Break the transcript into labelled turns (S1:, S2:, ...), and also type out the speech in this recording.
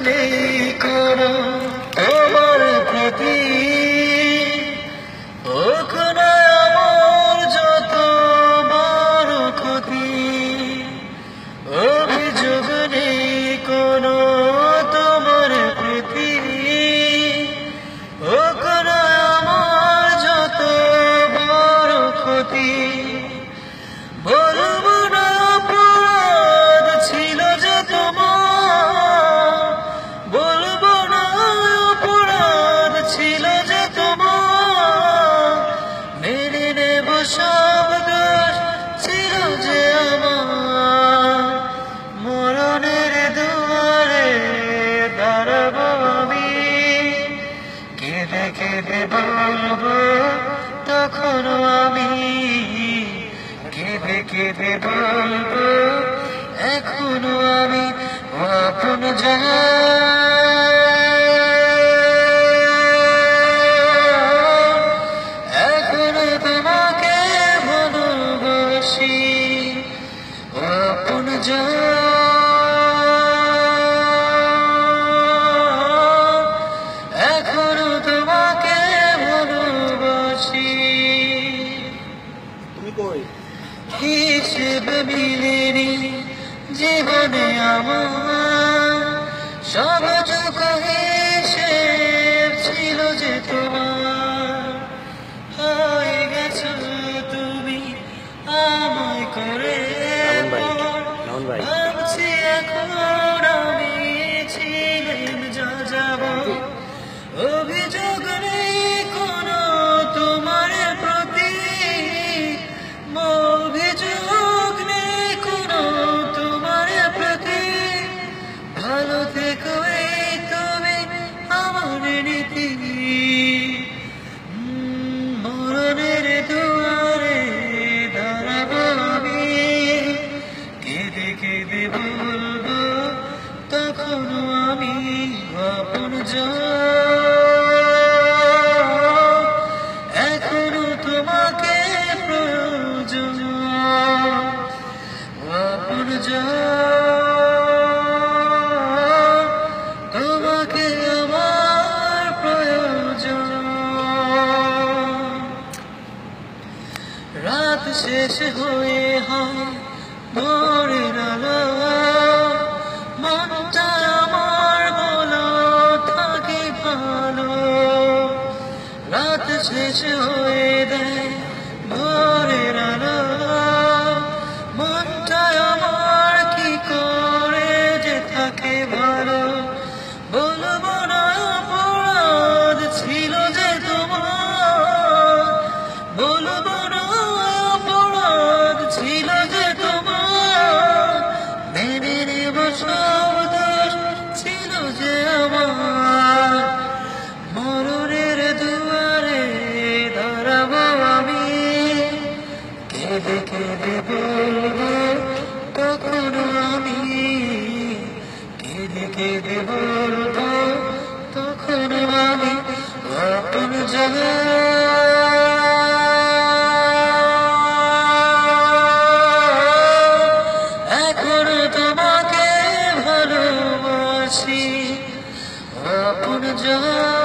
S1: নেই কেঁদে বলব, তখনও আমি কেঁদে কেঁদে বলব এখনও আমি আপন এখনও তোমাকে ভালোবাসি, আপন
S2: এখনও
S1: হিসেবে মিলেনি জীবনে আমার। সব চোখ হিসেব ছিল যে তোমার। হয়ে গেছ তুমি আমায় করে
S2: ভাই,
S1: থেকো তুমি আমার নীতি। মরণের দুয়ারে দাঁড়াবো আমি। কেঁদে কেঁদে বলব তখন আমি আপন এখনও রাত শেষ হয়ে হয় ভোরের আলো। মনটা আমার বলো থাকে ভালো। রাত শেষ হয়ে দেয় কেঁদে দেব তখন আমি আপন এখনও তোমাকে ভালোবাসি আপন জান।